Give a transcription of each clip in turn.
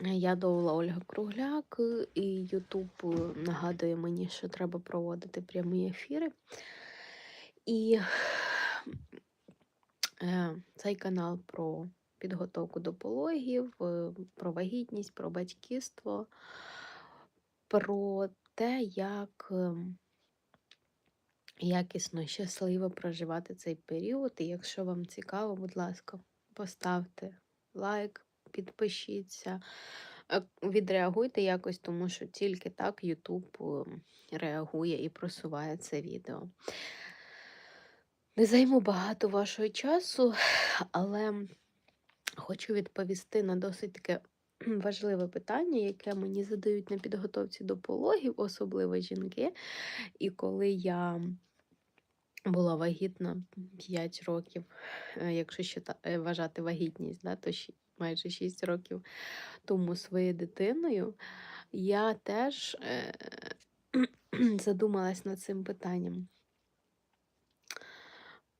Я Доула Ольга Кругляк, і Ютуб нагадує мені, що треба проводити прямі ефіри. І е, цей канал про підготовку до пологів, е, про вагітність, про батьківство, про те, як ем, якісно, щасливо проживати цей період. І якщо вам цікаво, будь ласка, поставте лайк, підпишіться, е, відреагуйте якось, тому що тільки так YouTube ем, реагує і просуває це відео. Не займу багато вашого часу, але хочу відповісти на досить таке важливе питання, яке мені задають на підготовці до пологів, особливо жінки. І коли я була вагітна 5 років, е, якщо ще вважати вагітність, да, то майже 6 років тому своєю дитиною, я теж е, задумалась над цим питанням.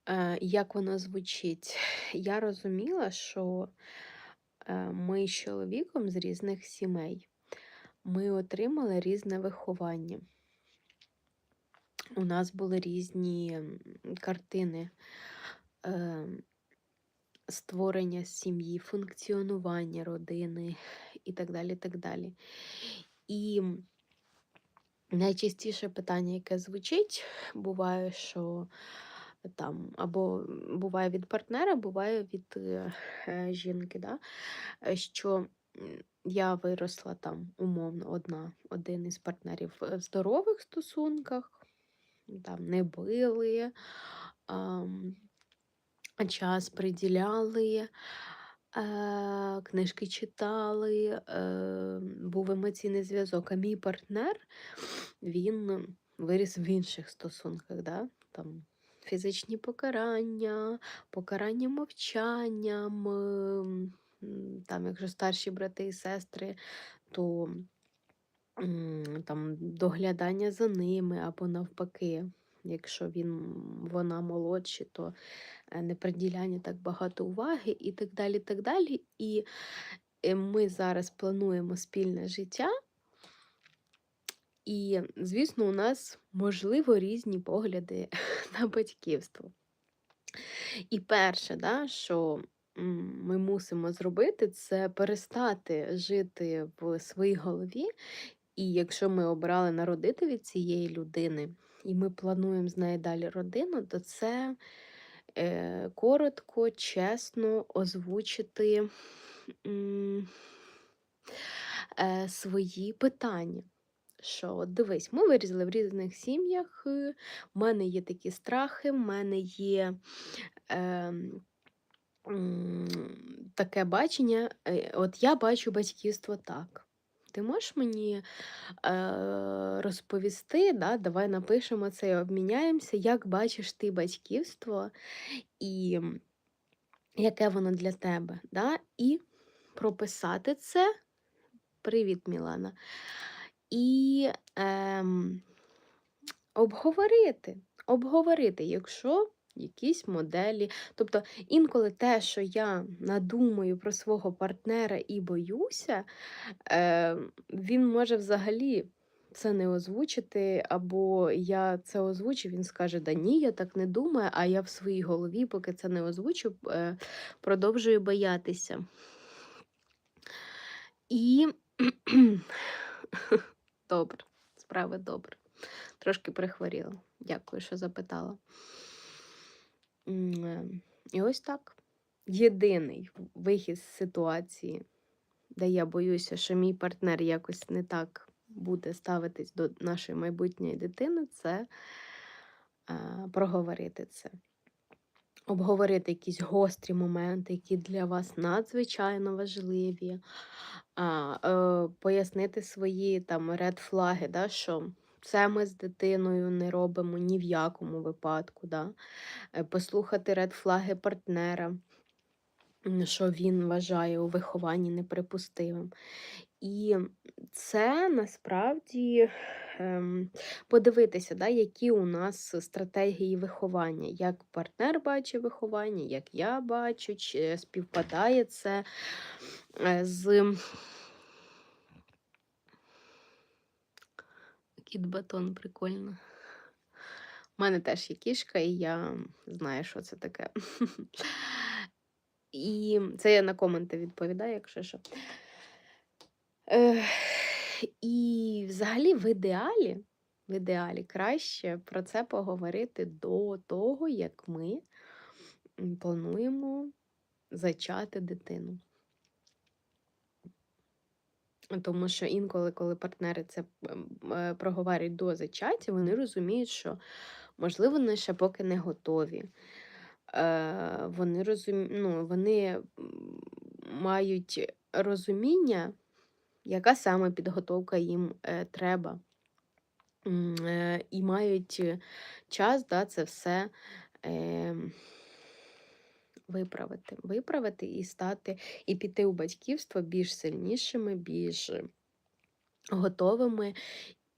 Е, як воно звучить? Я розуміла, що е, ми з чоловіком з різних сімей ми отримали різне виховання. У нас були різні картини е, створення сім'ї, функціонування родини і так далі. так далі. І найчастіше питання, яке звучить, буває, що там або буває від партнера, буває від е, жінки, да? що я виросла там умовно одна, один із партнерів в здорових стосунках там не били, а, час приділяли, а, книжки читали, е, був емоційний зв'язок. А мій партнер він виріс в інших стосунках. Да? Там Фізичні покарання, покарання мовчанням, там, якщо старші брати і сестри, то там доглядання за ними або навпаки. Якщо він, вона молодші, то е, не приділяння так багато уваги і так далі. так далі. І е, ми зараз плануємо спільне життя. І, звісно, у нас можливо різні погляди на батьківство. І перше, да, що ми мусимо зробити, це перестати жити в своїй голові і якщо ми обрали народити від цієї людини, і ми плануємо з нею далі родину, то це е, коротко, чесно озвучити е, свої питання. Що, от дивись, ми вирізали в різних сім'ях, в мене є такі страхи, в мене є е, таке бачення, е, от я бачу батьківство так. Ти можеш мені е, розповісти, да, давай напишемо це і обміняємося, як бачиш ти батьківство і яке воно для тебе. Да? І прописати це. Привіт, Мілана. І е, обговорити, обговорити, якщо якісь моделі. Тобто інколи те, що я надумаю про свого партнера і боюся, е, він може взагалі це не озвучити, або я це озвучу, він скаже, да ні, я так не думаю, а я в своїй голові, поки це не озвучу, е, продовжую боятися. І добре, справи добре. Трошки прихворіла. Дякую, що запитала. Е, і ось так. Єдиний вихід з ситуації, де я боюся, що мій партнер якось не так буде ставитись до нашої майбутньої дитини, це е, проговорити це. Обговорити якісь гострі моменти, які для вас надзвичайно важливі, а, е, пояснити свої там ред-флаги, да, що це ми з дитиною не робимо ні в якому випадку. Да? Е, послухати редфлаги партнера, що він вважає у вихованні неприпустимим. І це насправді ем, подивитися, да, які у нас стратегії виховання, як партнер бачить виховання, як я бачу, чи співпадає це е, з Кіт батон прикольно. У мене теж є кішка, і я знаю, що це таке. І це я на коменти відповідаю, якщо що. І взагалі в ідеалі, в ідеалі краще про це поговорити до того, як ми плануємо зачати дитину. Тому що інколи, коли партнери це м, е, проговорюють до зачаття, вони розуміють, що можливо вони ще поки не готові. Е, Вони розум... ну, вони мають розуміння, яка саме підготовка їм е, треба. І мають час да, це все е, виправити. Виправити і стати, і піти у батьківство більш сильнішими, більш готовими,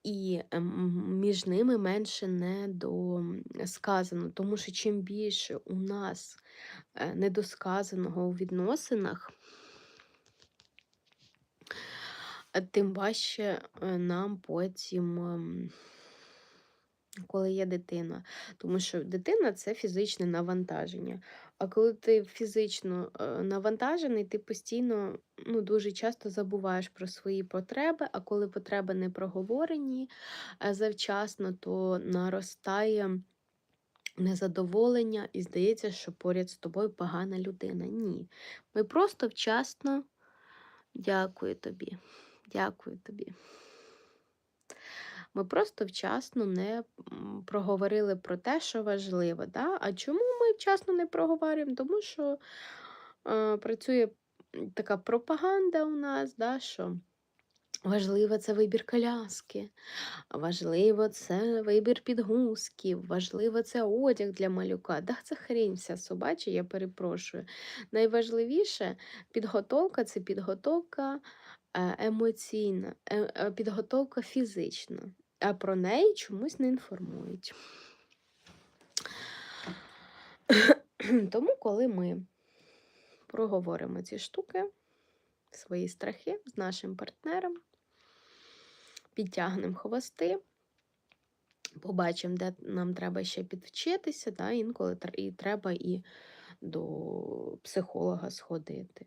і ем, між ними менше недосказано. Тому що чим більше у нас е, недосказаного у відносинах, е, тим важче е, нам потім, ем, коли є дитина. Тому що дитина це фізичне навантаження. А коли ти фізично е, навантажений, ти постійно ну, дуже часто забуваєш про свої потреби, а коли потреби не проговорені е, завчасно, то наростає незадоволення і здається, що поряд з тобою погана людина. Ні. Ми просто вчасно дякую тобі. Дякую тобі. Ми просто вчасно не проговорили про те, що важливо. Да? А чому ми вчасно не проговорюємо? Тому що е, працює така пропаганда у нас, да, що важливо це вибір коляски, важливо це вибір підгузків, важливо це одяг для малюка. Да, це хрень вся собача, я перепрошую. Найважливіше підготовка це підготовка е, емоційна, е, е, підготовка фізична, а про неї чомусь не інформують. Тому, коли ми проговоримо ці штуки, свої страхи з нашим партнером, підтягнемо хвости, побачимо, де нам треба ще підвчитися, да, інколи і треба і до психолога сходити.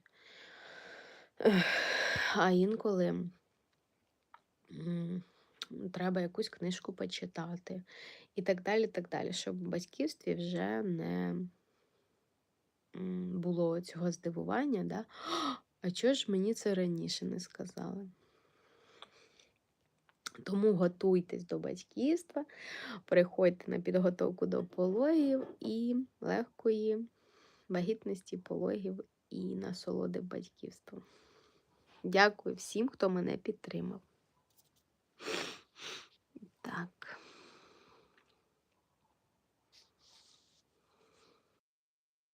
А інколи треба якусь книжку почитати і так далі, так далі, щоб в батьківстві вже не було цього здивування, да? а чого ж мені це раніше не сказали? Тому готуйтесь до батьківства, приходьте на підготовку до пологів і легкої вагітності пологів і насолоди батьківством. Дякую всім, хто мене підтримав. tak.